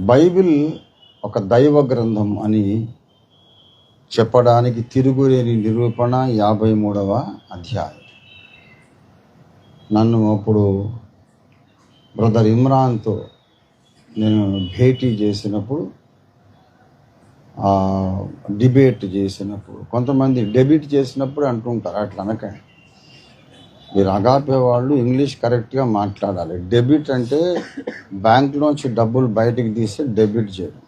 Bible ఒక దైవ గ్రంథం అని చెప్పడానికి తిరుగులేని నిరూపణ యాభై మూడవ అధ్యాయం. నన్ను అప్పుడు బ్రదర్ ఇమ్రాన్తో నేను భేటీ చేసినప్పుడు డిబేట్ చేసినప్పుడు కొంతమంది డెబిట్ చేసినప్పుడు అంటుంటారు అట్లా అనకండి. మీరు అగాపే వాళ్ళు ఇంగ్లీష్ కరెక్ట్గా మాట్లాడాలి. డెబిట్ అంటే బ్యాంక్లోంచి డబ్బులు బయటికి తీస్తే డెబిట్ చేయడం.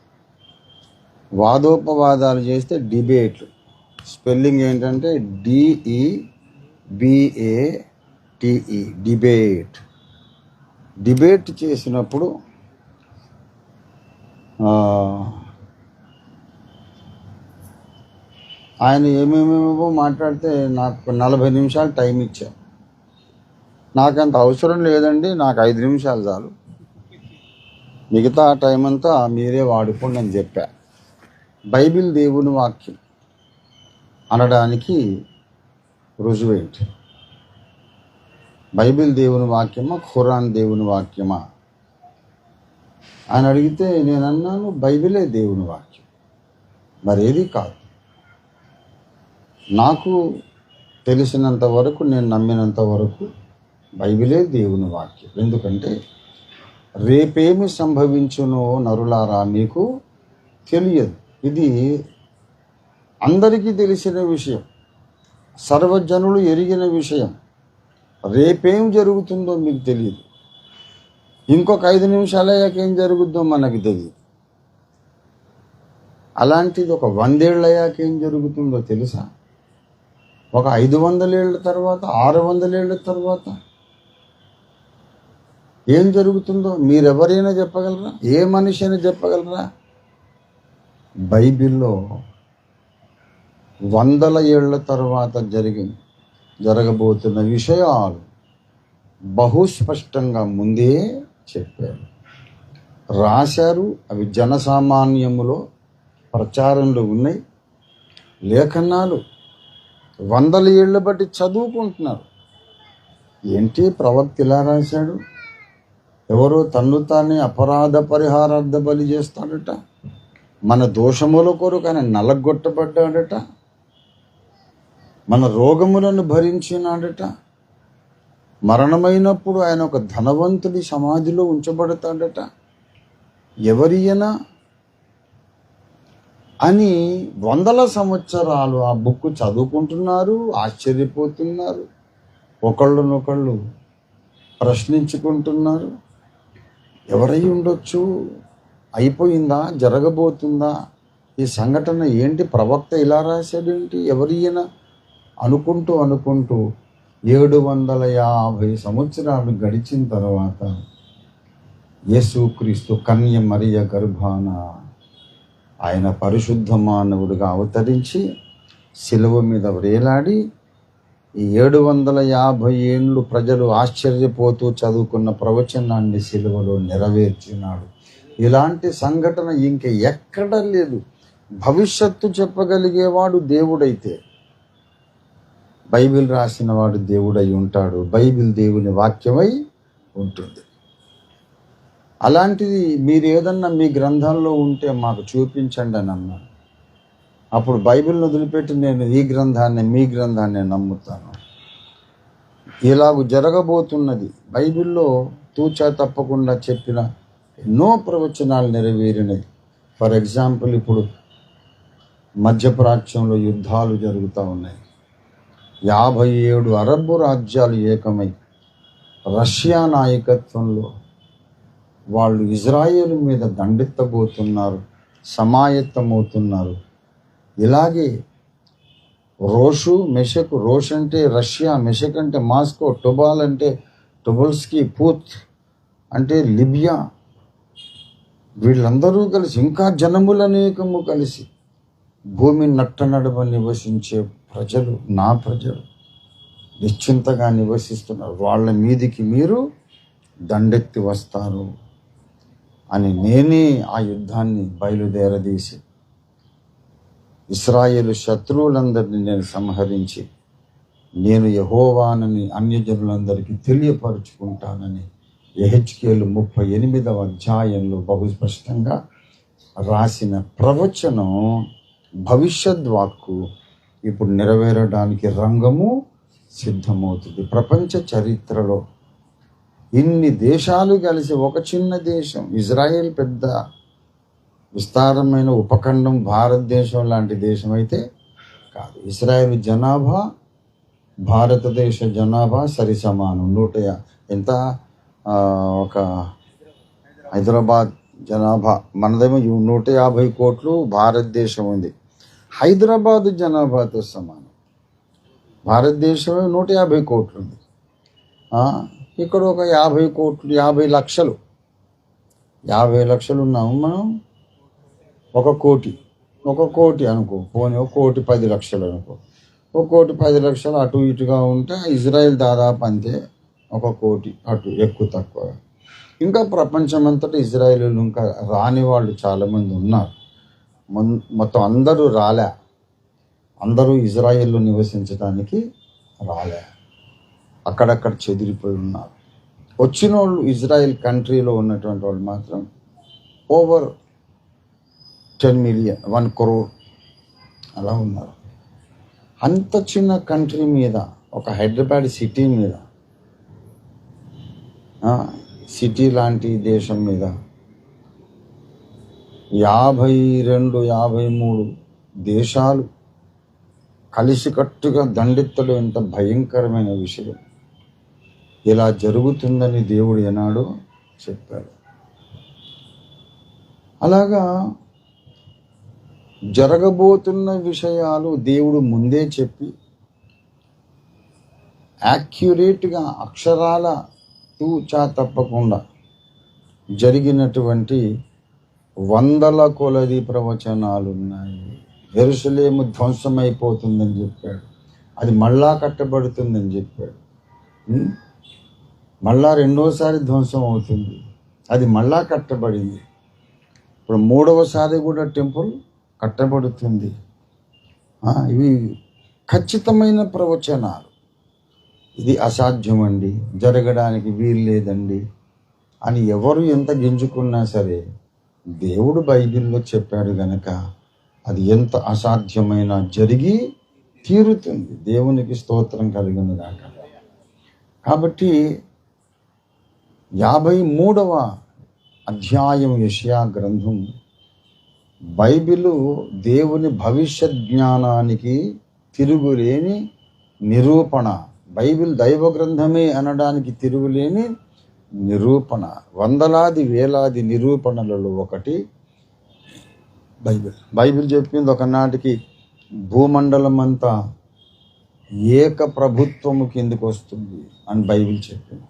వాదోపవాదాలు చేస్తే డిబేట్లు. స్పెల్లింగ్ ఏంటంటే డిఈ బిఏటిఈ డిబేట్. డిబేట్ చేసినప్పుడు ఆయన ఏమేమేమో మాట్లాడితే నాకు నలభై నిమిషాలు టైం ఇచ్చారు. నాకంత అవసరం లేదండి నాకు ఐదు నిమిషాలు చాలు. మిగతా టైం అంతా మీరే వాడుకోండి అని చెప్పా. బైబిల్ దేవుని వాక్యం అనడానికి రుజువేంటి బైబిల్ దేవుని వాక్యమా ఖురాన్ దేవుని వాక్యమా? అని అడిగితే నేను అన్నాను బైబిలే దేవుని వాక్యం. మరేది కాదు. నాకు తెలిసినంత వరకు నేను నమ్మినంత వరకు బైబిలే దేవుని వాక్యం. ఎందుకంటే రేపేమి సంభవించునో నరులారా మీకు తెలియదు. ఇది అందరికీ తెలిసిన విషయం. సర్వజనులు ఎరిగిన విషయం. రేపేం జరుగుతుందో మీకు తెలియదు. ఇంకొక ఐదు నిమిషాలయ్యాక ఏం జరుగుద్దో మనకు తెలియదు. అలాంటిది ఒక వందేళ్ళయ్యాక ఏం జరుగుతుందో తెలుసా? ఒక ఐదు వందలేళ్ళ తర్వాత ఆరు వందలేళ్ళ తర్వాత ఏం జరుగుతుందో మీరెవరైనా చెప్పగలరా? ఏ మనిషి అయినా చెప్పగలరా? బైబిల్లో వందల ఏళ్ళ తర్వాత జరిగి జరగబోతున్న విషయాలు బహుస్పష్టంగా ముందే చెప్పారు. రాశారు అవి జనసామాన్యములో ప్రచారంలో ఉన్నాయి. లేఖనాలు వందల ఏళ్ళ బట్టి చదువుకుంటున్నారు. ఏంటి ప్రవక్త ఇలా రాశాడు? ఎవరో తన్ను తానే అపరాధ పరిహారార్థ బలి చేస్తాడట? మన దోషముల కొరకు ఆయన నలగొట్టబడ్డాడట. మన రోగములను భరించినాడట. మరణమైనప్పుడు ఆయన ఒక ధనవంతుడి సమాధిలో ఉంచబడతాడట. ఎవరియనా అని వందల సంవత్సరాలు ఆ బుక్ చదువుకుంటున్నారు ఆశ్చర్యపోతున్నారు. ఒకళ్ళనొకళ్ళు ప్రశ్నించుకుంటున్నారు. ఎవరై ఉండొచ్చు? అయిపోయిందా? జరగబోతుందా? ఈ సంఘటన ఏంటి? ప్రవక్త ఇలా రాశాడేంటి? ఎవరైనా అనుకుంటూ అనుకుంటూ ఏడు వందల యాభై సంవత్సరాలు గడిచిన తర్వాత యేసుక్రీస్తు కన్య మరియ గర్భాన ఆయన పరిశుద్ధ మానవుడిగా అవతరించి శిలువ మీద వేలాడి ఏడు వందల యాభై ఏండ్లు ప్రజలు ఆశ్చర్యపోతూ చదువుకున్న ప్రవచనాన్ని సిలువలో నెరవేర్చినాడు. ఇలాంటి సంఘటన ఇంక ఎక్కడ లేదు. భవిష్యత్తు చెప్పగలిగేవాడు దేవుడైతే. బైబిల్ రాసిన వాడు దేవుడై ఉంటాడు. బైబిల్ దేవుని వాక్యమై ఉంటుంది. అలాంటిది మీరు ఏదన్నా మీ గ్రంథంలో ఉంటే మాకు చూపించండి అని అన్నాడు. అప్పుడు బైబిల్ని వదిలిపెట్టి నేను ఈ గ్రంథాన్ని మీ గ్రంథాన్ని నమ్ముతాను. ఇలాగ జరగబోతున్నది. బైబిల్లో తూచా తప్పకుండా చెప్పిన ఎన్నో ప్రవచనాలు నెరవేరినాయి. ఫర్ ఎగ్జాంపుల్ ఇప్పుడు మధ్యప్రాచ్యంలో యుద్ధాలు జరుగుతూ ఉన్నాయి. యాభై ఏడు అరబ్బు రాజ్యాలు ఏకమై రష్యా నాయకత్వంలో వాళ్ళు ఇజ్రాయేల్ మీద దండెత్తబోతున్నారు సమాయత్తమవుతున్నారు. ఇలాగే రోషు మెషక్ రోష్ అంటే రష్యా మెషక్ అంటే మాస్కో టొబాల్ అంటే టుబల్స్కి పూత్ అంటే లిబియా. వీళ్ళందరూ కలిసి ఇంకా జనములు అనేకము కలిసి భూమి నట్ట నడుమ నివసించే ప్రజలు నా ప్రజలు నిశ్చింతగా నివసిస్తున్నారు. వాళ్ళ మీదికి మీరు దండెత్తి వస్తారు అని నేనే ఆ యుద్ధాన్ని బయలుదేరదీసి ఇస్రాయేలు శత్రువులందరినీ నేను సంహరించి నేను యహోవానని అన్యజనులందరికీ తెలియపరుచుకుంటానని ఎహెచ్కేలు ముప్పై ఎనిమిదవ అధ్యాయంలో బహుస్పష్టంగా రాసిన ప్రవచనం భవిష్యత్ వాక్కు ఇప్పుడు నెరవేరడానికి రంగము సిద్ధమవుతుంది. ప్రపంచ చరిత్రలో ఇన్ని దేశాలు కలిసి ఒక చిన్న దేశం ఇజ్రాయెల్ పెద్ద విస్తారమైన ఉపఖండం భారతదేశం లాంటి దేశం అయితే కాదు. ఇస్రాయేల్ జనాభా భారతదేశ జనాభా సరి సమానం నూట ఎంత? ఒక హైదరాబాద్ జనాభా. మనదేమో నూట యాభై కోట్లు భారతదేశం ఉంది. హైదరాబాద్ జనాభాతో సమానం. భారతదేశంలో నూట యాభై కోట్లు ఉంది ఇక్కడ ఒక యాభై కోట్లు యాభై లక్షలు. యాభై లక్షలు ఉన్నాము మనం. ఒక కోటి. ఒక కోటి అనుకో. పోనీ ఒక కోటి పది లక్షలు అనుకో. ఒక కోటి పది లక్షలు అటు ఇటుగా ఉంటే ఇజ్రాయెల్ దాదాపు అంతే. ఒక కోటి అటు ఎక్కువ తక్కువ. ఇంకా ప్రపంచమంతటా ఇజ్రాయేల్ ఇంకా రాని వాళ్ళు చాలామంది ఉన్నారు. మొన్- మొత్తం అందరూ రాలే. అందరూ ఇజ్రాయెల్లో నివసించడానికి రాలే. అక్కడక్కడ చెదిరిపోయి ఉన్నారు. వచ్చిన వాళ్ళు ఇజ్రాయెల్ కంట్రీలో ఉన్నటువంటి వాళ్ళు మాత్రం over ten million one crore. అలా ఉన్నారు. అంత చిన్న కంట్రీ మీద ఒక హైదరాబాద్ సిటీ మీద సిటీ లాంటి దేశం మీద యాభై రెండు యాభై మూడు దేశాలు కలిసికట్టుగా దండెత్తడం ఎంత భయంకరమైన విషయం. ఇలా జరుగుతుందని దేవుడు ఏనాడో చెప్పాడు. అలాగా జరగబోతున్న విషయాలు దేవుడు ముందే చెప్పి యాక్యురేట్గా అక్షరాల తూచా తప్పకుండా జరిగినటువంటి వందల కొలది ప్రవచనాలు ఉన్నాయి ఎరుసలేము ధ్వంసమైపోతుందని చెప్పాడు. అది మళ్ళా కట్టబడుతుందని చెప్పాడు. మళ్ళా రెండోసారి ధ్వంసం అవుతుంది. అది మళ్ళా కట్టబడింది. ఇప్పుడు మూడవసారి కూడా టెంపుల్ కట్టబడుతుంది. ఇవి ఖచ్చితమైన ప్రవచనాలు. ఇది అసాధ్యమండి. జరగడానికి వీలు లేదండి. అని ఎవరు ఎంత గింజుకున్నా సరే దేవుడు బైబిల్లో చెప్పాడు గనక అది ఎంత అసాధ్యమైన జరిగి తీరుతుంది. దేవునికి స్తోత్రం కలిగిన దాకా. కాబట్టి యాభై మూడవ అధ్యాయం యషయా గ్రంథం బైబిలు దేవుని భవిష్యత్ జ్ఞానానికి తిరుగులేని నిరూపణ. బైబిల్ దైవ గ్రంథమే అనడానికి తిరుగులేని నిరూపణ. వందలాది వేలాది నిరూపణలలో ఒకటి బైబిల్. బైబిల్ చెప్పింది ఒకనాటికి భూమండలం అంతా ఏక ప్రభుత్వము కిందకు వస్తుంది అని బైబిల్ చెప్పింది.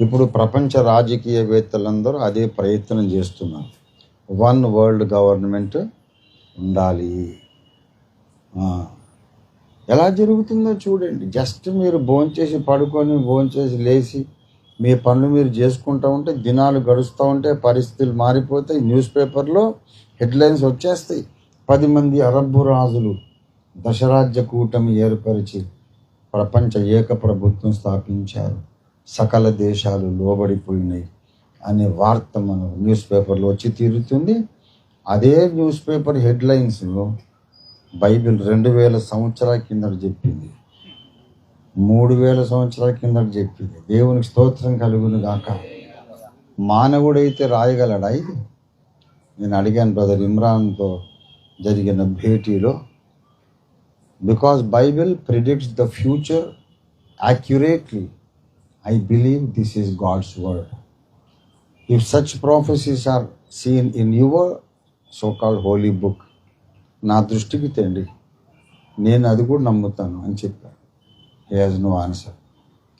ఇప్పుడు ప్రపంచ రాజకీయవేత్తలందరూ అదే ప్రయత్నం చేస్తున్నారు. వన్ వరల్డ్ గవర్నమెంట్ ఉండాలి. ఎలా జరుగుతుందో చూడండి. జస్ట్ మీరు భోంచేసి పడుకొని భోంచేసి లేచి మీ పనులు మీరు చేసుకుంటూ ఉంటే దినాలు గడుస్తూ ఉంటే పరిస్థితులు మారిపోతాయి. న్యూస్ పేపర్లో హెడ్లైన్స్ వచ్చేస్తాయి. పది మంది అరబ్బు రాజులు దశరాజ్య కూటమి ఏర్పరిచి ప్రపంచ ఏక ప్రభుత్వం స్థాపించారు. సకల దేశాలు లోబడిపోయినాయి. అనే వార్త మన న్యూస్ పేపర్లో వచ్చి తీరుతుంది. అదే న్యూస్ పేపర్ హెడ్లైన్స్లో బైబిల్ రెండు వేల సంవత్సరాల కిందట చెప్పింది. మూడు వేల సంవత్సరాల కిందట చెప్పింది. దేవునికి స్తోత్రం కలుగును గాక. మానవుడైతే రాయగలడా ఇది? నేను అడిగాను బ్రదర్ ఇమ్రాన్తో జరిగిన భేటీలో. Because Bible predicts the future accurately. I believe this is God's word. If such prophecies are seen in your so called holy book నా దృష్టికి తెండి. నేను అది కూడా నమ్ముతాను అని చెప్పాను హీ హాజ్ నో ఆన్సర్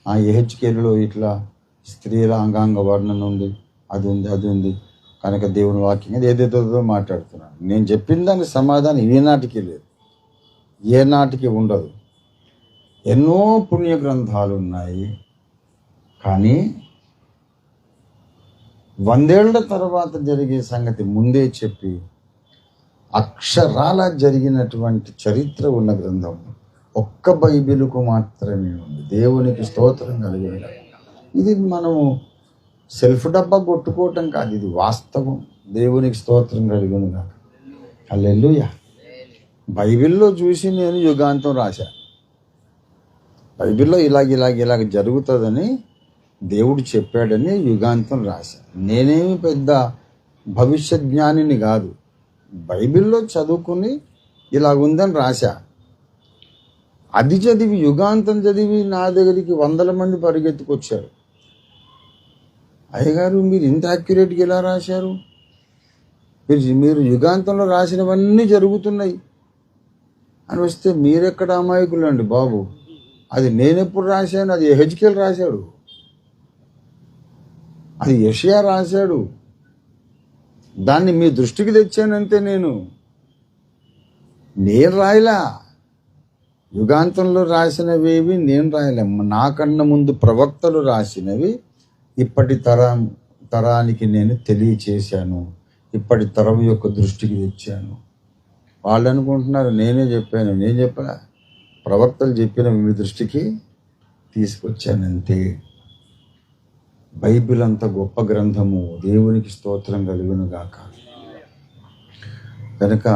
ఆ ఏహెచ్కేలో ఇట్లా స్త్రీల అంగాంగ వర్ణన ఉంది అది ఉంది అది ఉంది. కనుక దేవుని వాక్యం అది ఏదేదో మాట్లాడుతున్నాను. నేను చెప్పిన దానికి సమాధానం ఏ నాటికి లేదు. ఏ నాటికి ఉండదు. ఎన్నో పుణ్య గ్రంథాలు ఉన్నాయి. కానీ వందేళ్ళ తర్వాత జరిగే సంగతి ముందే చెప్పి అక్షరాల జరిగినటువంటి చరిత్ర ఉన్న గ్రంథం ఒక్క బైబిలుకు మాత్రమే ఉంది. దేవునికి స్తోత్రం కలిగిన ఇది మనము సెల్ఫ్ డబ్బా కొట్టుకోవటం కాదు ఇది వాస్తవం. దేవునికి స్తోత్రం కలుగును కాక అల్లెలుయా బైబిల్లో చూసి నేను యుగాంతం రాశా. బైబిల్లో ఇలాగ ఇలాగ ఇలాగ జరుగుతుందని దేవుడు చెప్పాడని యుగాంతం రాశా నేనేమి పెద్ద భవిష్యత్ జ్ఞానిని కాదు బైబిల్లో చదువుకుని ఇలాగుందని రాశా. అది చదివి యుగాంతం చదివి నా దగ్గరికి వందల మంది పరిగెత్తుకొచ్చారు. అయ్యగారు మీరు ఇంత యాక్యురేట్గా ఎలా రాశారు? మీరు మీరు యుగాంతంలో రాసినవన్నీ జరుగుతున్నాయి. అని వస్తే మీరెక్కడ అమాయకులు అండి బాబు? అది నేనెప్పుడు రాశాను? అది హెచ్కేల్ రాశాడు. అది యషియా రాశాడు. దాన్ని మీ దృష్టికి తెచ్చానంతే నేను. నేను రాయలా? యుగాంతంలో రాసినవేవి నేను రాయలే. నాకన్నా ముందు ప్రవక్తలు రాసినవి ఇప్పటి తరం తరానికి నేను తెలియచేశాను. ఇప్పటి తరం యొక్క దృష్టికి తెచ్చాను. వాళ్ళు అనుకుంటున్నారు నేనే చెప్పాను. నేను చెప్పా ప్రవక్తలు చెప్పిన మీ దృష్టికి తీసుకొచ్చానంతే. బైబిల్ అంత గొప్ప గ్రంథము దేవునికి స్తోత్రం కలుగును గాక కనుక